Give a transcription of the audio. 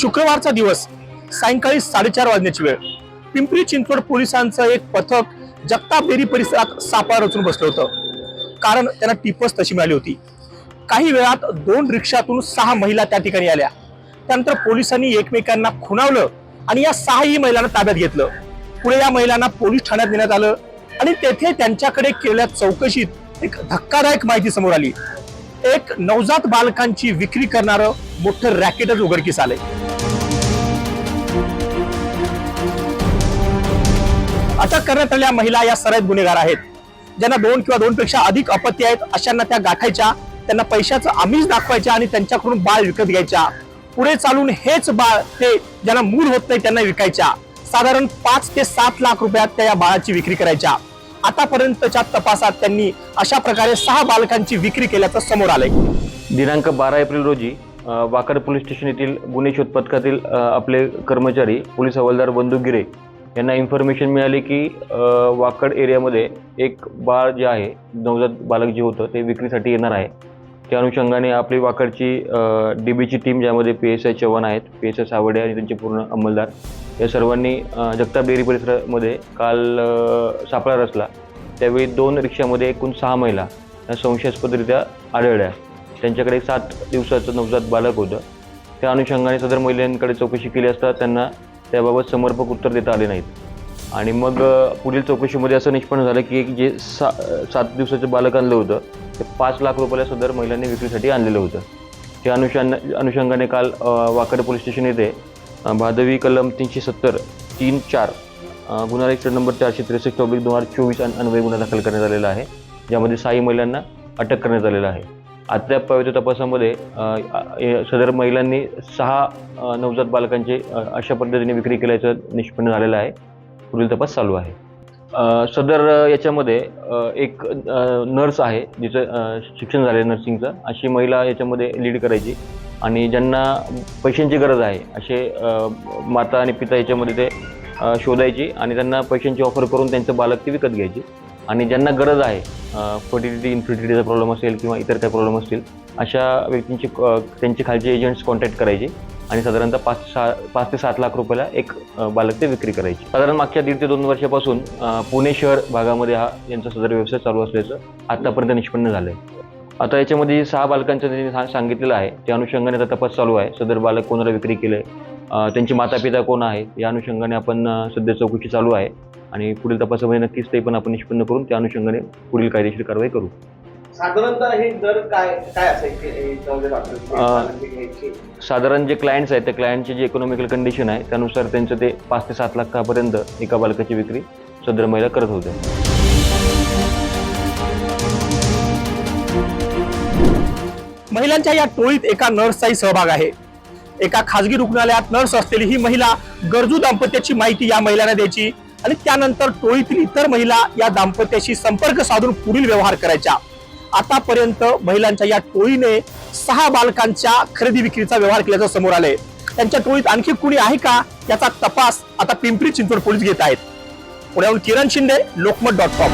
शुक्रवारचा दिवस सायंकाळी साडेचार वाजण्याची वेळ. पिंपरी चिंचवड पोलिसांचं एक पथक जगताप डेरी परिसरात सापळा रचून बसलं होतं. कारण त्यांना टिपस तशी मिळाली होती. काही वेळात दोन रिक्षातून सहा महिला त्या ठिकाणी आल्या. त्यानंतर पोलिसांनी एकमेकांना खुणावलं आणि या सहाही महिलांना ताब्यात घेतलं. पुढे या महिलांना पोलीस ठाण्यात नेण्यात आलं आणि तेथे त्यांच्याकडे केलेल्या चौकशीत एक धक्कादायक माहिती समोर आली. एक नवजात बालकांची विक्री करणारं मोठं रॅकेटच उघडकीस आलंय. अटक करण्यात आलेल्या महिला या सराईत गुन्हेगार आहेत. ज्यांना दोन किंवा दोन पेक्षा अधिक अपत्य आहेत अशांना त्या गाठायच्या त्यांना पैशाचं आमिष दाखवायच्या आणि त्यांच्याकडून बाळ विकत घ्यायच्या. पुढे चालून हेच बाळ ते ज्यांना मूल होत नाही त्यांना विकायच्या. साधारण पाच ते सात लाख रुपयात त्या या बाळाची विक्री करायच्या. आतापर्यंतच्या तपासात त्यांनी अशा प्रकारे सहा बालकांची विक्री केल्याचं समोर आलंय. दिनांक बारा एप्रिल रोजी अ, वाकड पोलीस स्टेशन येथील गुन्हे शोध पथकातील अ, आपले कर्मचारी पोलीस हवालदार बंधू गिरे यांना इन्फॉर्मेशन मिळाली की वाकड एरियामध्ये एक बाळ जे आहे नवजात बालक जे होतं ते विक्रीसाठी येणार आहे. त्या अनुषंगाने आपली वाकडची डी बीची टीम ज्यामध्ये पी एस आय चव्हाण आहेत पी एस आय सावडे आणि त्यांचे पूर्ण अंमलदार या सर्वांनी जगताप डेअरी परिसरामध्ये काल सापळा रचला. त्यावेळी दोन रिक्षामध्ये एकूण सहा महिला या संशयास्पदरित्या आढळल्या. त्यांच्याकडे सात दिवसाचं नवजात बालक होतं. त्या अनुषंगाने सदर महिलांकडे चौकशी केली असता त्यांना त्याबाबत समर्पक उत्तर देता आले नाहीत. आणि मग पुढील चौकशीमध्ये असं निष्पन्न झालं की एक जे सा सात दिवसाचं बालक आणलं होतं ते पाच लाख रुपयाला सदर महिलांनी विक्रीसाठी आणलेलं होतं. त्या अनुषंग अनुषंगाने काल वाकड पोलीस स्टेशन येथे भादवी कलम तीनशे सत्तर तीन चार गुन्हा रजिस्टर नंबर चारशे त्रेसष्ट ऑब्लिक दोन हजार चोवीस अन्वय गुन्हा दाखल करण्यात आलेला आहे. ज्यामध्ये साई महिलांना अटक करण्यात आलेलं आहे. अद्याप पवित्र तपासामध्ये सदर महिलांनी सहा नवजात बालकांचे अशा पद्धतीने विक्री केल्याचं निष्पन्न झालेलं आहे. पुढील तपास चालू आहे. सदर याच्यामध्ये एक नर्स आहे जिचं शिक्षण झालं नर्सिंगचं. अशी महिला याच्यामध्ये लीड करायची आणि ज्यांना पैशांची गरज आहे असे माता आणि पिता याच्यामध्ये ते शोधायची आणि त्यांना पैशांची ऑफर करून त्यांचं बालक ती विकत घ्यायची. आणि ज्यांना गरज आहे फर्टिलिटी इन्फर्टिलिटीचा प्रॉब्लेम असेल किंवा इतर काही प्रॉब्लेम असतील अशा व्यक्तींची त्यांचे खालचे एजंट्स कॉन्टॅक्ट करायचे आणि साधारणतः पाच सहा पाच ते सात लाख रुपयाला एक बालक ते विक्री करायची. साधारण मागच्या दीड ते दोन वर्षापासून पुणे शहर भागामध्ये हा यांचा सदर व्यवसाय चालू असल्याचं आत्तापर्यंत निष्पन्न झालं आहे आता याच्यामध्ये सहा बालकांचं त्यांनी सांगितलेलं आहे त्या अनुषंगाने आता तपास चालू आहे सदर बालक कोणाला विक्री केलं आहे त्यांचे माता पिता कोण आहेत या अनुषंगाने आपण सध्या चौकशी चालू आहे. आणि पुढील तपासामध्ये नक्कीच ते पण आपण निष्पन्न करून त्या अनुषंगाने पुढील कायदेशीर कारवाई करू. साधारणतः हे दर काय काय असायचे? साधारण जे क्लायंट्स आहेत त्या क्लायंटची जी इकॉनॉमिकल कंडिशन आहे त्यानुसार त्यांचं ते पाच ते सात लाखापर्यंत एका बालकाची विक्री सदर महिला करत होते महिलांच्या या टोळीत एका नर्सचाही सहभाग आहे. एका खासगी रुग्णालयात नर्स असलेली ही महिला गरजू दाम्पत्याची माहिती या महिलांना द्यायची. आणि त्यानंतर टोळीतील इतर महिला या दाम्पत्याशी संपर्क साधून पुढील व्यवहार करायच्या. आतापर्यंत महिलांच्या या टोळीने सहा बालकांच्या खरेदी विक्रीचा व्यवहार केल्याचं समोर आले त्यांच्या टोळीत आणखी कुणी आहे का? याचा तपास आता पिंपरी चिंचवड पोलीस घेत आहेत. पुण्याहून किरण शिंदे लोकमत डॉट कॉम.